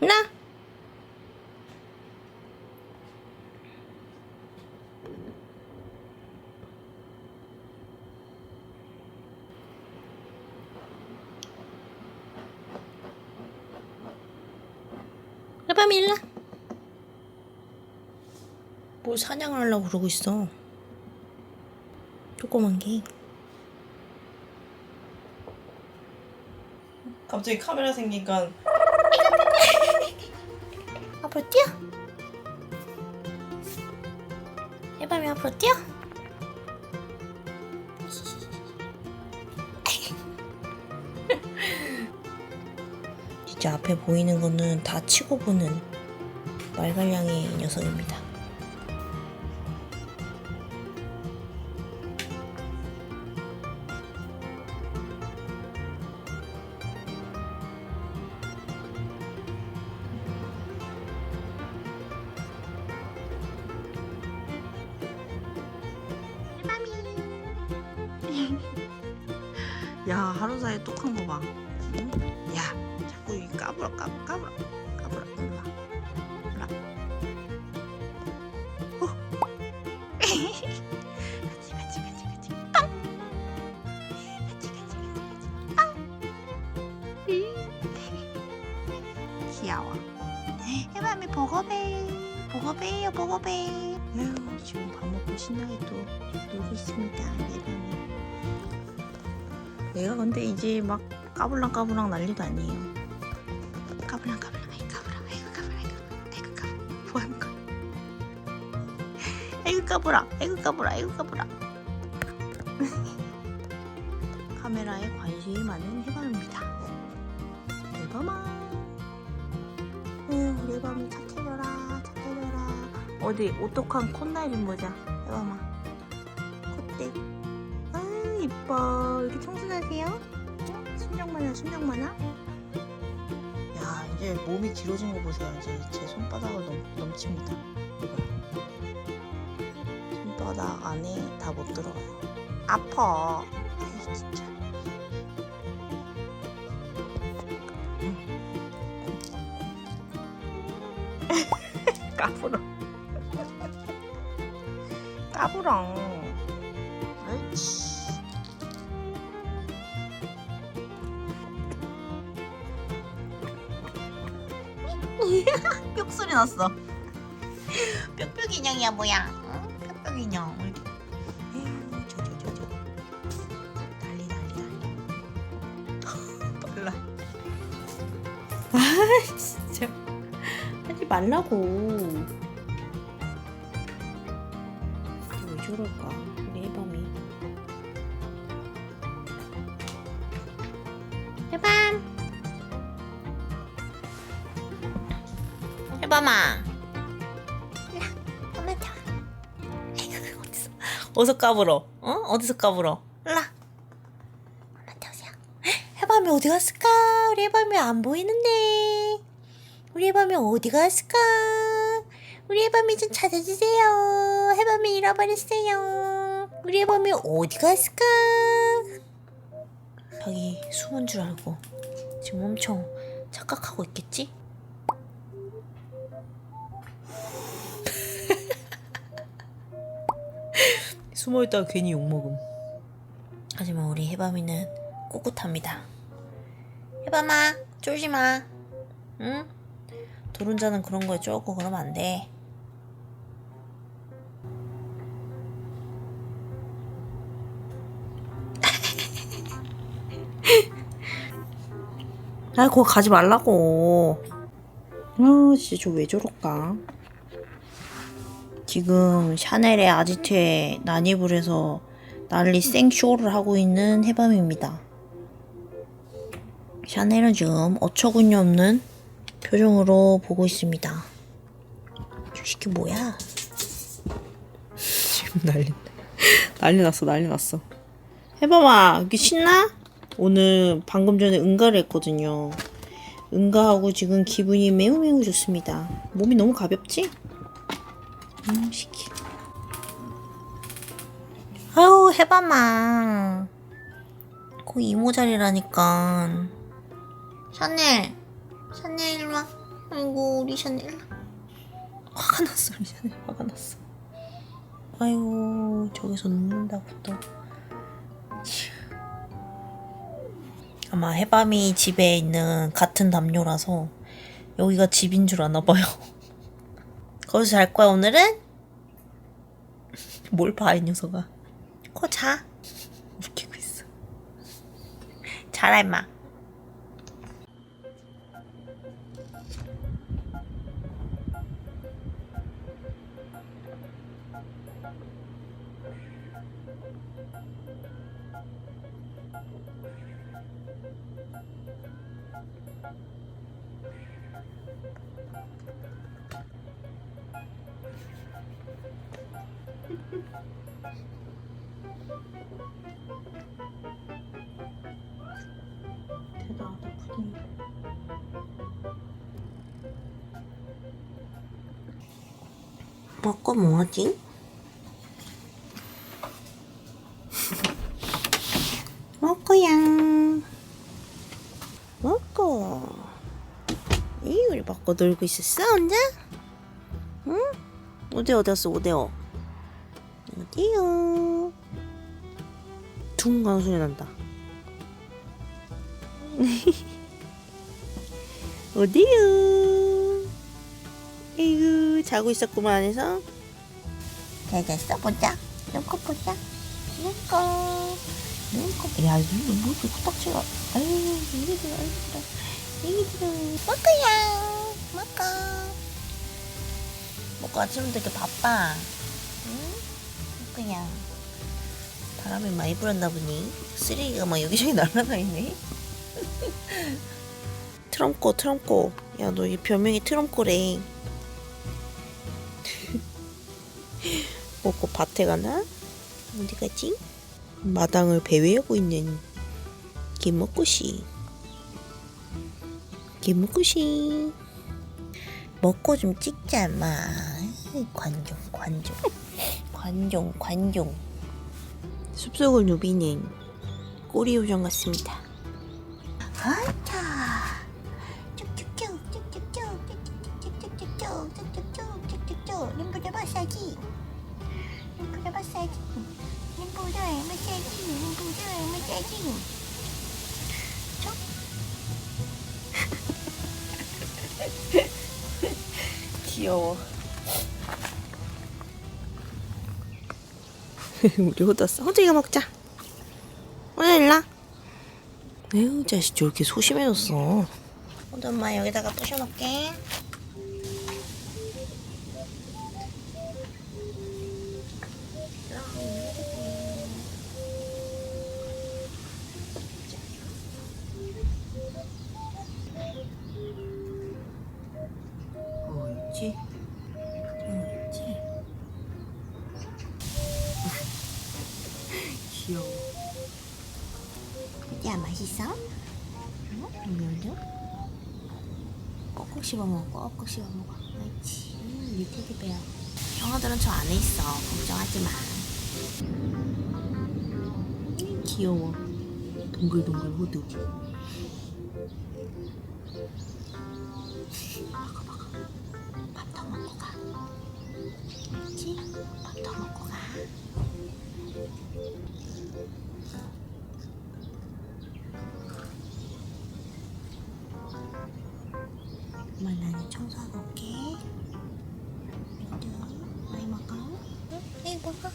나. 해밤이 일라. 뭘 사냥을 하려고 그러고 있어. 조그만 게. 갑자기 카메라 생기니까 앞으로 뛰어. 해밤이 앞으로 뛰어. 진짜 앞에 보이는 거는 다 치고 보는 말갈량의 녀석입니다. 야 하루 사이에 똑한 거 봐. 응? 야 자꾸 이 까불어 까불어 까불어 까불어 일로 와. 일로 와. 어. 같이. 귀여워. 해밤이 보고배 보고배요 보고배. 아유 지금 밥 먹고 신나게 또 놀고 있습니다. 해밤이. 내가 근데 이제 막 까불랑 까불랑 난리도 아니에요. 까불랑 까불랑. 아이 까불랑 아이고 까불랑 아이고 까불랑 뭐 하는 거야? 아이고 까불랑 아이고 까불랑 아이고 까불랑 카메라에 관심이 많은 해밤입니다. 해밤아. 우리 해밤이 착해져라. 착해져라. 어디 오똑한 콧날 좀 보자. 해밤아 이뻐. 이렇게 청순하세요? 순정 많아 순정 많아? 야 이제 몸이 길어진 거 보세요. 이제 제 손바닥을 넘, 넘칩니다. 이거 손바닥 안에 다 못 들어가요. 아파. 아이 진짜. 까불어. 까불어 났어. 뾱뾱 인형이야 뭐야? 응? 뾱뾱 인형. 아 진짜 하지 말라고. 해밤아. 엄마 자. 아이고 어디서 어디서 까불어? 어? 어디서 까불어? 일라. 엄마 타오세요. 해밤이 어디 갔을까? 우리 해밤이 안 보이는데. 우리 해밤이 어디 갔을까? 우리 해밤이 좀 찾아주세요. 해밤이 잃어버렸어요. 우리 해밤이 어디 갔을까? 자기 숨은 줄 알고 지금 엄청 착각하고 있겠지? 숨어있다가 괜히 욕먹음. 하지만 우리 해밤이는 꿋꿋합니다. 해밤아, 쫄지 마. 응? 도른자는 그런 거에 쫄고 그러면 안 돼. 아, 그거 가지 말라고. 아, 진짜 저 왜 저럴까? 지금 샤넬의 아지트에 난입을 해서 난리 생쇼를 하고 있는 해밤입니다. 샤넬은 지금 어처구니 없는 표정으로 보고 있습니다. 저 새끼 뭐야? 지금 난리 난리 났어 난리 났어. 해봐봐 이게 신나? 오늘 방금 전에 응가를 했거든요. 응가하고 지금 기분이 매우 매우 좋습니다. 몸이 너무 가볍지? 음 시키. 아유 해봐마. 거기 이모 자리라니까. 샤넬, 샤넬 일로 와. 응. 우리 샤넬. 화가 났어 우리 샤넬 화가 났어. 아이고 저기서 눕는다고 또. 치. 아마 해밤이 집에 있는 같은 담요라서 여기가 집인 줄 아나 봐요. 거기서 잘 거야 오늘은? 뭘 봐 이 녀석아. 거 자. 웃기고 있어. 자라 임마. 먹고 뭐하지? 먹고야 먹고 이 우리 먹고 놀고 있었어 혼자? 응? 어디 어디 갔어 어디요? 어디요? 둥 가는 소리 난다 어디요? 에이구 자고 있었구만 안에서. 잘 잤어? 보자. 눈코 보자. 눈코 눈코 야뭐 이렇게 코딱지가 아유 이기들어 이기들어. 이기들어. 먹어야 먹어. 먹고 아침부터 이렇게 바빠. 응? 먹어야 바람이 많이 불었나 보니 쓰레기가 막 여기저기 날아다니네. 트럼코 트럼코 야 너 이 별명이 트럼코래 먹고 밭에 가나? 어디 가지? 마당을 배회하고 있는 김먹구씨. 김먹구씨. 먹고 좀 찍자 마. 관종 관종. 관종 관종. 숲속을 누비는 꼬리 요정 같습니다. 아차 쭉쭉쭉 쭉쭉쭉 쭉쭉쭉쭉쭉쭉쭉쭉쭉쭉쭉쭉 림보자 마사지 림보 자 마사지. 림보자 마사지. 림보자 마사지. 쭉 귀여워. 우리 호뒀어. 호두이가 먹자. 호두 일라 에휴 자식 저렇게 소심해졌어. 호두 엄마 여기다가 부셔놓을게 있지? 뭐 있지? 귀여워. 야 맛있어? 응? 음료도? 꼭꼭 씹어 먹어. 꼭꼭 씹어 먹어. 그렇지. 우리 테디베어. 형아들은 저 안에 있어. 걱정하지 마. 귀여워. 동글동글 호두. 더 먹고 가. 엄마 나는 청소하고 올게. 많이 먹어. 응? 에이 먹어.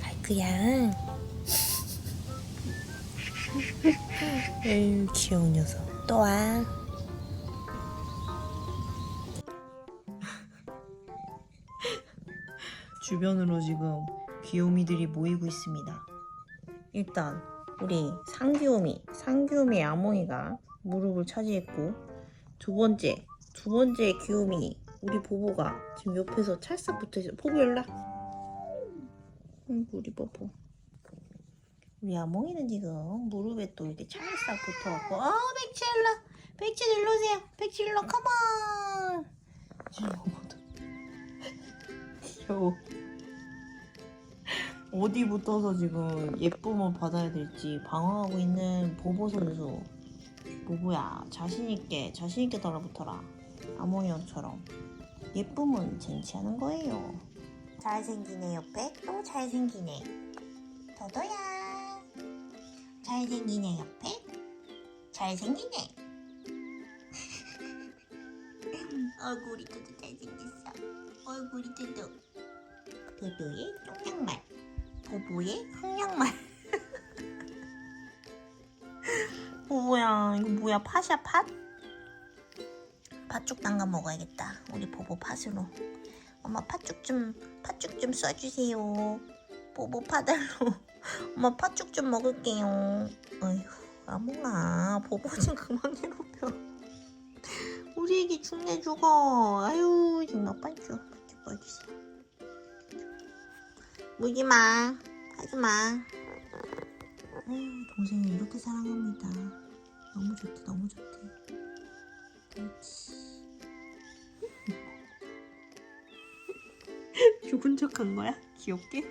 갈 거야. 에이 귀여운 녀석. 또 와. 주변으로 지금 귀요미들이 모이고 있습니다. 일단 우리 상귀요미, 상귀요미 아몽이가 무릎을 차지했고 두 번째, 두 번째 귀요미 우리 보보가 지금 옆에서 찰싹 붙어있어. 보보 연락. 우리 보보. 우리 아몽이는 지금 무릎에 또 이렇게 찰싹 붙어갖고 어 백치 일로 백치 일로 오세요. 백치 일로 컴온. 귀여워. 어디 붙어서 지금 예쁨을 받아야 될지 방황하고 있는 보보 선수. 보보야 자신있게 자신있게 달라붙어라. 아모니언처럼. 예쁨은 쟁취하는 거예요. 잘생기네 옆에. 또 잘생기네. 도도야. 잘생기네 옆에. 잘생기네. 얼굴이 도도 잘생겼어. 얼굴이 도도 도도의 똥양말 보보의 흑양말. 보보야 이거 뭐야 팥이야 팥? 팥죽 담가 먹어야겠다 우리 보보 팥으로. 엄마 팥죽 좀 팥죽 좀 써주세요. 보보 파달로. 엄마 팥죽 좀 먹을게요. 어휴 아몽아 보보 좀 그만 괴롭혀 우리 애기 죽네 죽어. 아유 정말 팥죽 팥죽 보여주세요 물지마. 하지마. 아유 동생이 이렇게 사랑합니다. 너무 좋대 너무 좋대 그렇지. 죽은 척한 거야? 귀엽게?